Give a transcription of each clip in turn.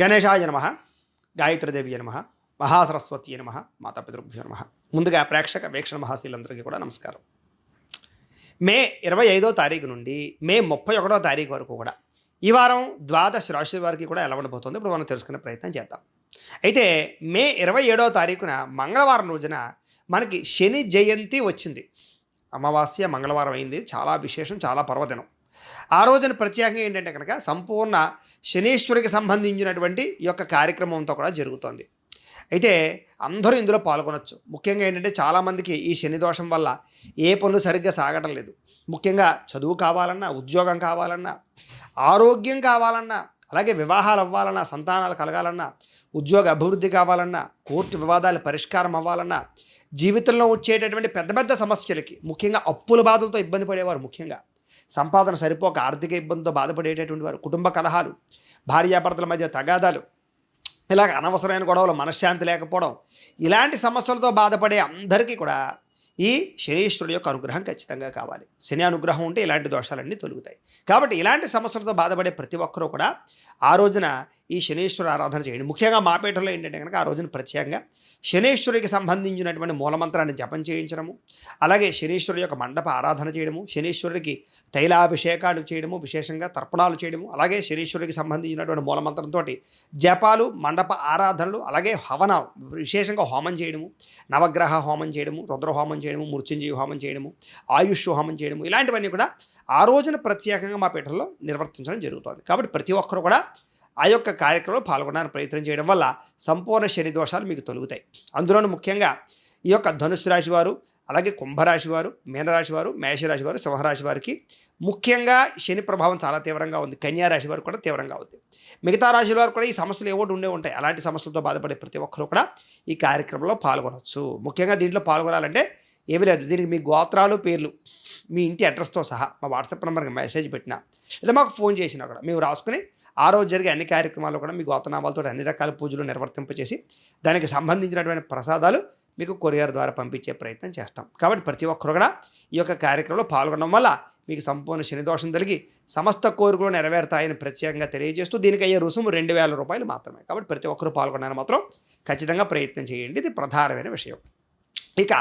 గణేశాయ నమ గాయత్రిదేవి నమ మహాసరస్వతి నమ మాతాపితృభ్యో నమ. ముందుగా ప్రేక్షక వీక్షణ మహాశీలందరికీ కూడా నమస్కారం. మే ఇరవై ఐదో తారీఖు నుండి మే ముప్పై ఒకటో తారీఖు వరకు కూడా ఈ వారం ద్వాదశ రాశుల వారికి కూడా ఎలా ఉండబోతుంది ఇప్పుడు మనం తెలుసుకునే ప్రయత్నం చేద్దాం. అయితే మే ఇరవై ఏడో తారీఖున మంగళవారం రోజున మనకి శని జయంతి వచ్చింది. అమావాస్య మంగళవారం అయింది. చాలా విశేషం చాలా పర్వదినం. ఆ రోజున ప్రత్యేకంగా ఏంటంటే కనుక సంపూర్ణ శనీశ్వరికి సంబంధించినటువంటి ఈ యొక్క కార్యక్రమంతో కూడా జరుగుతోంది. అయితే అందరూ ఇందులో పాల్గొనొచ్చు. ముఖ్యంగా ఏంటంటే చాలామందికి ఈ శని దోషం వల్ల ఏ పనులు సరిగ్గా సాగటం లేదు. ముఖ్యంగా చదువు కావాలన్నా ఉద్యోగం కావాలన్నా ఆరోగ్యం కావాలన్నా అలాగే వివాహాలు అవ్వాలన్నా సంతానాలు కలగాలన్నా ఉద్యోగ అభివృద్ధి కావాలన్నా కోర్టు వివాదాలు పరిష్కారం అవ్వాలన్నా జీవితంలో వచ్చేటటువంటి పెద్ద పెద్ద సమస్యలకి ముఖ్యంగా అప్పుల బాధలతో ఇబ్బంది పడేవారు ముఖ్యంగా. సంపాదన సరిపోక ఆర్థిక ఇబ్బందితో బాధపడేటటువంటి వారు కుటుంబ కలహాలు భార్యాభర్తల మధ్య తగాదాలు ఇలాగ అనవసరమైన గొడవలు మనశ్శాంతి లేకపోవడం ఇలాంటి సమస్యలతో బాధపడే అందరికీ కూడా ఈ శనీశ్వరుడు యొక్క అనుగ్రహం ఖచ్చితంగా కావాలి. శని అనుగ్రహం ఉంటే ఇలాంటి దోషాలన్నీ తొలుగుతాయి. కాబట్టి ఇలాంటి సమస్యలతో బాధపడే ప్రతి ఒక్కరూ కూడా ఆ రోజున ఈ శనీశ్వర ఆరాధన చేయండి. ముఖ్యంగా మాపేటలో ఏంటంటే కనుక ఆ రోజున ప్రత్యేకంగా శనీశ్వరికి సంబంధించినటువంటి మూలమంత్రాన్ని జపం చేయించడము అలాగే శనీశ్వరుడి యొక్క మండప ఆరాధన చేయడము శనీశ్వరుడికి తైలాభిషేకాలు చేయడము విశేషంగా తర్పణాలు చేయడము అలాగే శనీశ్వరుడికి సంబంధించినటువంటి మూలమంత్రంతో జపాలు మండప ఆరాధనలు అలాగే హవన విశేషంగా హోమం చేయడము నవగ్రహ హోమం చేయడము రుద్ర హోమం చేయడము మృత్యుంజయ హోమం చేయడము ఆయుష్ హోమం చేయడము ఇలాంటివన్నీ కూడా ఆ రోజున ప్రత్యేకంగా మా పీఠంలో నిర్వర్తించడం జరుగుతుంది. కాబట్టి ప్రతి ఒక్కరు కూడా ఆ యొక్క కార్యక్రమంలో పాల్గొనడానికి ప్రయత్నం చేయడం వల్ల సంపూర్ణ శని దోషాలు మీకు తొలుగుతాయి. అందులోనూ ముఖ్యంగా ఈ యొక్క ధనుసు రాశి వారు అలాగే కుంభరాశి వారు మీనరాశి వారు మేషరాశి వారు సింహరాశి వారికి ముఖ్యంగా శని ప్రభావం చాలా తీవ్రంగా ఉంది. కన్యారాశి వారు కూడా తీవ్రంగా ఉంది. మిగతా రాశుల వారు కూడా ఈ సమస్యలు ఏవో ఉండే ఉంటాయి. అలాంటి సమస్యలతో బాధపడే ప్రతి ఒక్కరూ కూడా ఈ కార్యక్రమంలో పాల్గొనవచ్చు ముఖ్యంగా దీంట్లో పాల్గొనాలంటే ఏమీ లేదు. దీనికి మీ గోత్రాలు పేర్లు మీ ఇంటి అడ్రస్తో సహా మా వాట్సాప్ నెంబర్కి మెసేజ్ పెట్టినా లేదా మాకు ఫోన్ చేసినా కూడా మేము రాసుకుని ఆ రోజు జరిగే అన్ని కార్యక్రమాలు కూడా మీ గోతనామాలతో అన్ని రకాల పూజలు నిర్వర్తింపచేసి దానికి సంబంధించినటువంటి ప్రసాదాలు మీకు కొరియర్ ద్వారా పంపించే ప్రయత్నం చేస్తాం. కాబట్టి ప్రతి ఒక్కరు కూడా ఈ యొక్క కార్యక్రమంలో పాల్గొనడం వల్ల మీకు సంపూర్ణ శనిదోషం కలిగి సమస్త కోరికలు నెరవేరుతాయని ప్రత్యేకంగా తెలియజేస్తూ దీనికి అయ్యే రుసుము రెండు వేల రూపాయలు మాత్రమే. కాబట్టి ప్రతి ఒక్కరు పాల్గొన్నారు మాత్రం ఖచ్చితంగా ప్రయత్నం చేయండి. ఇది ప్రధానమైన విషయం. ఇక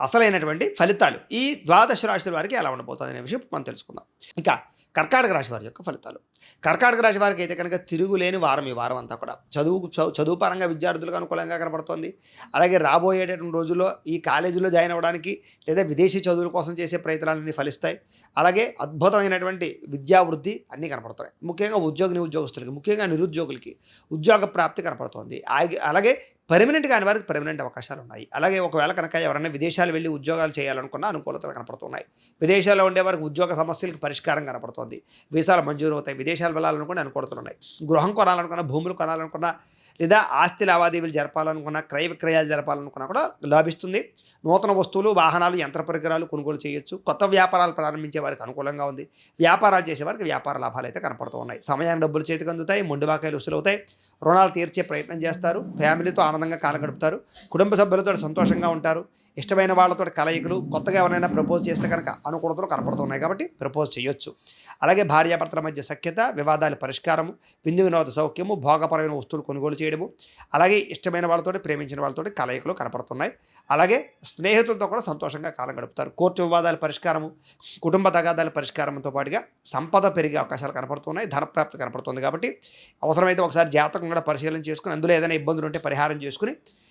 అసలైనటువంటి ఫలితాలు. ఈ ద్వాదశ రాశుల వారికి ఎలా ఉండబోతుంది అనే విషయం మనం తెలుసుకుందాం. ఇంకా కర్కాటక రాశి వారి యొక్క ఫలితాలు. కర్కాటక రాశి వారికి అయితే కనుక తిరుగులేని వారం ఈ వారం అంతా కూడా. చదువు చదువు పరంగా విద్యార్థులకు అనుకూలంగా కనబడుతోంది. అలాగే రాబోయేటటువంటి రోజుల్లో ఈ కాలేజీలో జాయిన్ అవ్వడానికి లేదా విదేశీ చదువుల కోసం చేసే ప్రయత్నాలన్నీ ఫలిస్తాయి. అలాగే అద్భుతమైనటువంటి విద్యావృద్ధి అన్నీ కనపడుతున్నాయి. ముఖ్యంగా ఉద్యోగ నిరుద్యోగస్తులకి ముఖ్యంగా నిరుద్యోగులకి ఉద్యోగ ప్రాప్తి కనపడుతోంది. అలాగే పర్మనెంట్ కాని వారికి పర్మనెంట్ అవకాశాలు ఉన్నాయి అలాగే ఒకవేళ కనుక ఎవరైనా విదేశాలు వెళ్ళి ఉద్యోగాలు చేయాలనుకున్న అనుకూలతలు కనపడుతున్నాయి. విదేశాల్లో ఉండే వారికి ఉద్యోగ సమస్యలకు పరిష్కారం కనపడుతుంది. వీసాలు మంజూరు అవుతాయి. విదేశాలు వెళ్ళాలనుకుని అనుకూలతలు ఉన్నాయి గృహం కొనాలనుకున్న భూములు కొనాలనుకున్నా లేదా ఆస్తి లావాదేవీలు జరపాలనుకున్న క్రయ విక్రయాలు జరపాలనుకున్నా కూడా లాభిస్తుంది. నూతన వస్తువులు వాహనాలు యంత్ర పరికరాలు కొనుగోలు చేయొచ్చు. కొత్త వ్యాపారాలు ప్రారంభించే వారికి అనుకూలంగా ఉంది. వ్యాపారాలు చేసే వారికి వ్యాపార లాభాలు అయితే కనపడుతూ ఉన్నాయి సమయాన్ని డబ్బులు చేతికి అందుతాయి. మొండిబాకాయలు వసూలవుతాయి రుణాలు తీర్చే ప్రయత్నం చేస్తారు. ఫ్యామిలీతో ఆనందంగా కాలం గడుపుతారు. కుటుంబ సభ్యులతో సంతోషంగా ఉంటారు. ఇష్టమైన వాళ్ళతో కలయికలు కొత్తగా ఎవరైనా ప్రపోజ్ చేస్తే కనుక అనుకూలతలు కనపడుతున్నాయి కాబట్టి ప్రపోజ్ చేయొచ్చు. అలాగే భార్యాభర్తల మధ్య సఖ్యత వివాదాల పరిష్కారము విందు వినోద సౌఖ్యము భోగపరమైన వస్తువులు కొనుగోలు చేయడము అలాగే ఇష్టమైన వాళ్ళతో ప్రేమించిన వాళ్ళతో కలయికలు కనపడుతున్నాయి. అలాగే స్నేహితులతో కూడా సంతోషంగా కాలం గడుపుతారు. కోర్టు వివాదాల పరిష్కారము కుటుంబ తగాదాల పరిష్కారంతో పాటుగా సంపద పెరిగే అవకాశాలు కనపడుతున్నాయి. ధనప్రాప్తి కనపడుతుంది కాబట్టి అవసరమైతే ఒకసారి జాతకం కూడా పరిశీలన చేసుకుని అందులో ఏదైనా ఇబ్బందులు ఉంటే పరిహారం చేసుకుని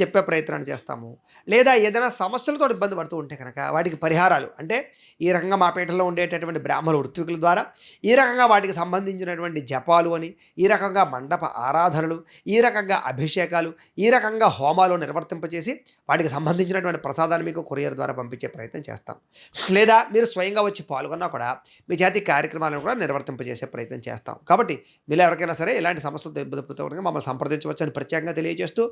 చెప్పే ప్రయత్నాన్ని చేస్తాము. లేదా ఏదైనా సమస్యలతో ఇబ్బంది పడుతూ ఉంటే కనుక వాటికి పరిహారాలు. అంటే ఈ రకంగా మా పీఠంలో ఉండేటటువంటి బ్రాహ్మణ ఋత్వికుల ద్వారా ఈ రకంగా వాటికి సంబంధించినటువంటి జపాలు అని ఈ రకంగా మండప ఆరాధనలు ఈ రకంగా అభిషేకాలు ఈ రకంగా హోమాలు నిర్వర్తింపచేసి వాటికి సంబంధించినటువంటి ప్రసాదాన్ని మీకు కొరియర్ ద్వారా పంపించే ప్రయత్నం చేస్తాం. లేదా మీరు స్వయంగా వచ్చి పాల్గొన్నా కూడా మీ జాతి కార్యక్రమాలను కూడా నిర్వర్తింపజేసే ప్రయత్నం చేస్తాం. కాబట్టి మీరు ఎవరికైనా సరే ఇలాంటి సమస్యలతో ఇబ్బంది పడుతూ ఉండగా మమ్మల్ని సంప్రదించవచ్చు అని ప్రత్యేకంగా తెలియజేస్తూ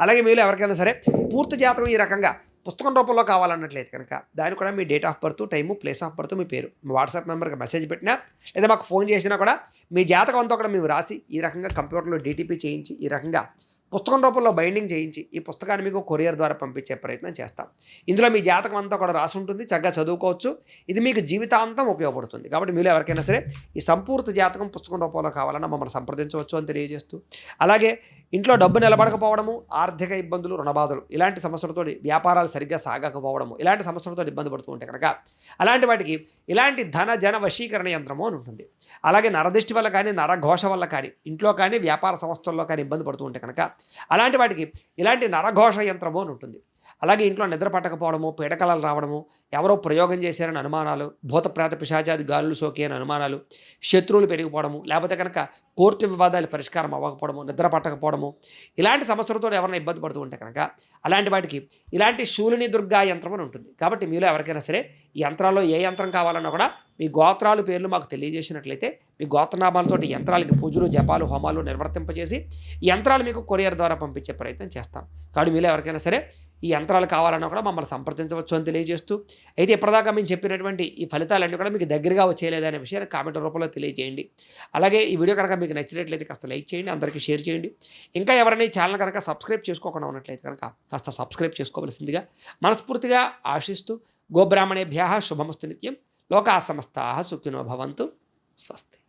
అలాగే మీరు ఎవరికైనా సరే పూర్తి జాతకం ఈ రకంగా. పుస్తకం రూపంలో కావాలన్నట్లయితే కనుక దాని కూడా మీ date of birth time place of birth మీ పేరు. మీ వాట్సాప్ నెంబర్కి మెసేజ్ పెట్టినా లేదా మాకు ఫోన్ చేసినా కూడా మీ జాతకం అంతా కూడా మేము రాసి ఈ రకంగా కంప్యూటర్లో డీటీపీ చేయించి ఈ రకంగా పుస్తకం రూపంలో బైండింగ్ చేయించి ఈ పుస్తకాన్ని మీకు కొరియర్ ద్వారా పంపించే ప్రయత్నం చేస్తాం. ఇందులో మీ జాతకం అంతా కూడా రాసి ఉంటుంది చక్కగా చదువుకోవచ్చు. ఇది మీకు జీవితాంతం ఉపయోగపడుతుంది. కాబట్టి మీరు ఎవరికైనా సరే ఈ సంపూర్తి జాతకం పుస్తకం రూపంలో కావాలన్నా మమ్మల్ని సంప్రదించవచ్చు అని తెలియజేస్తూ. అలాగే ఇంట్లో డబ్బు నిలబడకపోవడము ఆర్థిక ఇబ్బందులు రుణబాధలు ఇలాంటి సమస్యలతో వ్యాపారాలు సరిగ్గా సాగకపోవడము ఇలాంటి సమస్యలతో ఇబ్బంది పడుతూ ఉంటే కనుక అలాంటి వాటికి ఇలాంటి ధన జన వశీకరణ యంత్రము అని ఉంటుంది. అలాగే నరదిష్టి వల్ల కానీ నరఘోష వల్ల కానీ ఇంట్లో కానీ వ్యాపార సంస్థల్లో కానీ ఇబ్బంది పడుతూ ఉంటే కనుక అలాంటి వాటికి ఇలాంటి నరఘోష యంత్రము అని ఉంటుంది. అలాగే ఇంట్లో నిద్ర పట్టకపోవడము పీడకలలు రావడము ఎవరో ప్రయోగం చేశారని అనుమానాలు భూతప్రేత పిశాచాది గాలులు సోకి అని అనుమానాలు శత్రువులు పెరిగిపోవడము లేకపోతే కనుక కోర్టు వివాదాలు పరిష్కారం అవ్వకపోవడము నిద్ర పట్టకపోవడము ఇలాంటి సమస్యలతో ఎవరైనా ఇబ్బంది పడుతూ ఉంటే కనుక అలాంటి వాటికి ఇలాంటి శూలిని దుర్గా యంత్రం అని ఉంటుంది. కాబట్టి మీలో ఎవరికైనా సరే ఈ యంత్రాల్లో ఏ యంత్రం కావాలన్నా కూడా మీ గోత్రాలు పేర్లు మాకు తెలియజేసినట్లయితే మీ గోత్రనామాలతోటి యంత్రాలకి పూజలు జపాలు హోమాలు నిర్వర్తింపజేసి యంత్రాలు మీకు కొరియర్ ద్వారా పంపించే ప్రయత్నం చేస్తాం. కాబట్టి మీలో ఎవరికైనా సరే ఈ యంత్రాలు కావాలన్నా కూడా మమ్మల్ని సంప్రదించవచ్చు అని తెలియజేస్తూ అయితే ఇప్పటిదాకా మేము చెప్పినటువంటి ఈ ఫలితాలన్నీ కూడా మీకు దగ్గరగా వచ్చేయలేదనే విషయాన్ని కామెంట్ రూపంలో తెలియజేయండి. అలాగే ఈ వీడియో కనుక మీకు నచ్చినట్లయితే కాస్త లైక్ చేయండి అందరికీ షేర్ చేయండి. ఇంకా ఎవరైనా ఛానల్ కనుక సబ్స్క్రైబ్ చేసుకోకుండా ఉన్నట్లయితే కనుక కాస్త సబ్స్క్రైబ్ చేసుకోవలసిందిగా మనస్ఫూర్తిగా ఆశిస్తూ గోబ్రాహ్మణేభ్య శుభమస్తు నిత్యం లోకా సమస్తా సుఖినో భవంతు స్వస్తి.